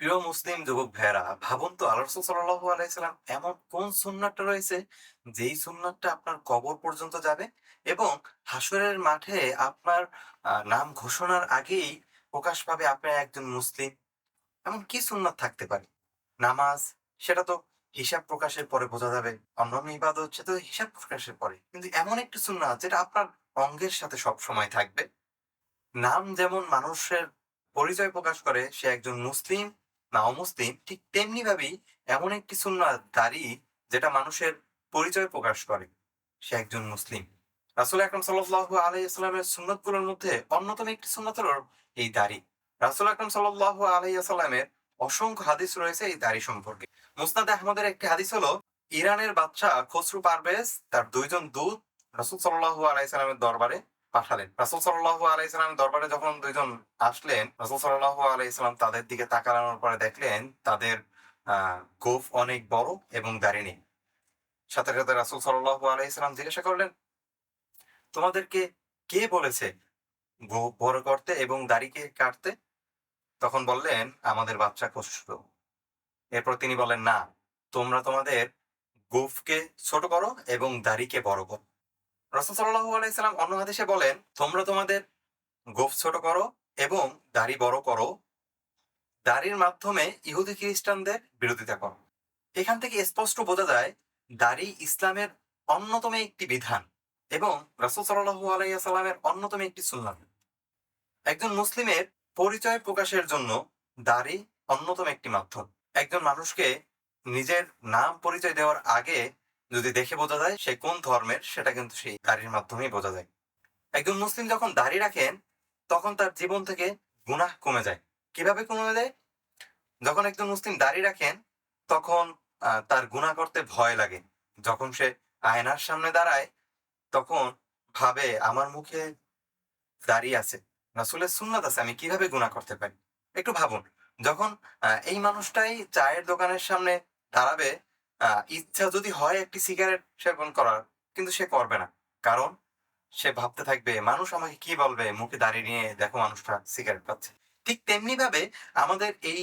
প্রিয় মুসলিম যুবক ভাইয়েরা, ভাবুন তো আল্লাহ সাল্লাম এমন কোন সুন্নাতটা রয়েছে যেই সুন্নাতটা আপনার কবর পর্যন্ত যাবে এবং হাসরের মাঠে আপনার নাম ঘোষণার আগেই প্রকাশ পাবে আপনি একজন মুসলিম। এমন কি সুন্নাত থাকতে পারে? নামাজ, সেটা তো হিসাব প্রকাশের পরে বোঝা যাবে, অন্যান্য ইবাদত সেটা তো হিসাব প্রকাশের পরে। কিন্তু এমন একটি সুন্নাত যেটা আপনার অঙ্গের সাথে সব সময় থাকবে। নাম যেমন মানুষের পরিচয় প্রকাশ করে, সে একজন মুসলিম না, অমুসলিম ঠিক তেমনি ভাবেই এমন একটি সুন্নাত দাড়ি যেটা মানুষের পরিচয় প্রকাশ করে। সে একজন মুসলিম। রাসুল আকরম সাল্লাহ আলাইসাল্লামের সুন্নতগুলোর মধ্যে অন্যতম একটি সুন্নত হল এই দাড়ি। রাসুল আকরম সাল্লাহ আলাইসাল্লামের অসংখ্য হাদিস রয়েছে এই দাড়ি সম্পর্কে। মুসনাদ আহমদের একটি হাদিস হলো, ইরানের বাদশাহ খসরু পারভেজ তার দুইজন দূত রাসুল সাল্লাহ আলাইসাল্লামের দরবারে পাঠালেন। রাসুল সাল্লাহ আলাইসাল্লামের দরবারে যখন দুইজন আসলেন, রাসুল সাল্লাহ আলাইসাল্লাম তাদের দিকে তাকানোর পরে দেখলেন তাদের গোফ অনেক বড় এবং দাড়ি নেই সাথে সাথে রাসুল সাল্লাহ আলাইসাল্লাম জিজ্ঞাসা করলেন, তোমাদেরকে কে বলেছে গোফ বড় করতে এবং দাড়িকে কাটতে? তখন বললেন, আমাদের বাচ্চা কষ্ট এরপর তিনি বলেন না, তোমরা তোমাদের গোফকে ছোট করো এবং দাড়িকে বড় করো। রসুল সাল্লাহ অন্য হাদিসে বলেন, তোমরা তোমাদের গোফ ছোট করো এবং দাড়ি বড় করো। দাড়ির মাধ্যমে ইহুদি খ্রিস্টানদের বিরোধিতা করো। এখান থেকে স্পষ্ট বোঝা যায়, দাড়ি ইসলামের অন্যতম একটি বিধান এবং রাসুল সাল্লাহু আলাইসাল্লামের অন্যতম একটি সুন্নাত। একজন মুসলিমের পরিচয় প্রকাশের জন্য দাড়ি অন্যতম একটি মাধ্যম। একজন মানুষকে নিজের নাম পরিচয় দেওয়ার আগে যদি দেখে বোঝা যায় সে কোন ধর্মের, সেটা কিন্তু সেই দাড়ির মাধ্যমেই বোঝা যায়। একজন মুসলিম যখন দাড়ি রাখেন, তখন তার জীবন থেকে গুনাহ কমে যায়। কীভাবে কমে যায়? যখন একজন মুসলিম দাড়ি রাখেন, তখন তার গুনাহ করতে ভয় লাগে। যখন সে আয়নার সামনে দাঁড়ায়, তখন ভাবে, আমার মুখে দাঁড়িয়ে আছে, রাসুলের সুন্নাত আছে, আমি কীভাবে গুনাহ করতে পারি? একটু ভাবুন। যখন এই মানুষটাই চায়ের দোকানের সামনে দাঁড়াবে ইচ্ছা যদি হয় একটি সিগারেট সেবন করার, কিন্তু সে করবে না। কারণ সে ভাবতে থাকবে, মানুষ আমাকে কি বলবে? মুখে দাঁড়িয়ে নিয়ে দেখো মানুষটা সিগারেট পাচ্ছে। ঠিক তেমনি ভাবে আমাদের এই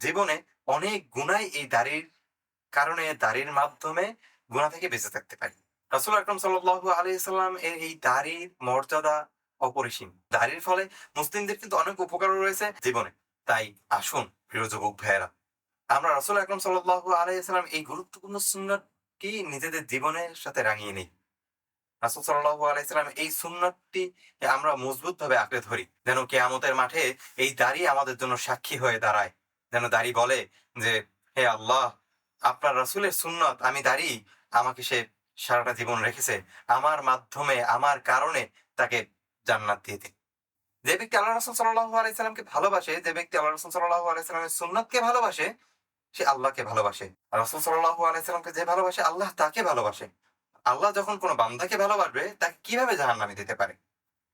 জীবনে অনেক গুণাই এই দাড়ির কারণে, দাড়ির মাধ্যমে গুণা থেকে বেঁচে থাকতে পারি। রাসুল আকরম সাল্লাল্লাহু আলাইহি সাল্লাম এর এই দাড়ির মর্যাদা অপরিসীম। দাড়ির ফলে মুসলিমদের কিন্তু অনেক উপকার রয়েছে জীবনে। তাই আসুন, প্রিয় যুবক ভাইয়েরা আমরা রাসুল আকরম সাল্লাল্লাহু আলাইহি সাল্লাম এই গুরুত্বপূর্ণ সুন্নাতকে নিজেদের জীবনের সাথে রাঙিয়ে নিই। রাসুল সাল্লাল্লাহু আলাইহি সাল্লাম এই সুন্নাতটি আমরা মজবুত ভাবে আঁকড়ে ধরি। যেন কেয়ামতের মাঠে এই দাড়ি আমাদের জন্য সাক্ষী হয়ে দাঁড়ায়। যেন দাড়ি বলে যে, হে আল্লাহ, আপনার রাসুলের সুন্নত, আমি দাড়ি আমাকে সে সারাটা জীবন রেখেছে। আমার মাধ্যমে, আমার কারণে তাকে জান্নাত দিয়ে দিন। যে ব্যক্তি আল্লাহ রসুল সাল্লাহ আলাইসাল্লামকে ভালোবাসে, যে ব্যক্তি আল্লাহ রসুল সাল্লাহ আলাইসাল্লামের সুন্নতকে ভালোবাসে সে আল্লাহকে ভালোবাসে। রসুল সাল্লাহ আলাইসাল্লামকে যে ভালোবাসে, আল্লাহ তাকে ভালোবাসে। আল্লাহ যখন কোনো বান্দাকে ভালোবাসবে, তাকে কীভাবে জাহান্নামে দিতে পারে?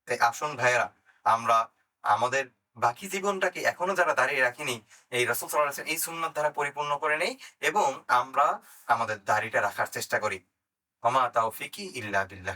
তাই আসুন ভাইয়েরা, আমরা আমাদের বাকি জীবনটাকে এখনও যারা দাঁড়িয়ে রাখিনি, এই রসুল সাল্লাহ এই সুন্নত দ্বারা পরিপূর্ণ করে নেই এবং আমরা আমাদের দাড়িটা রাখার চেষ্টা করি। হমা তাও ফিকি ইল্লা বিল্লাহ।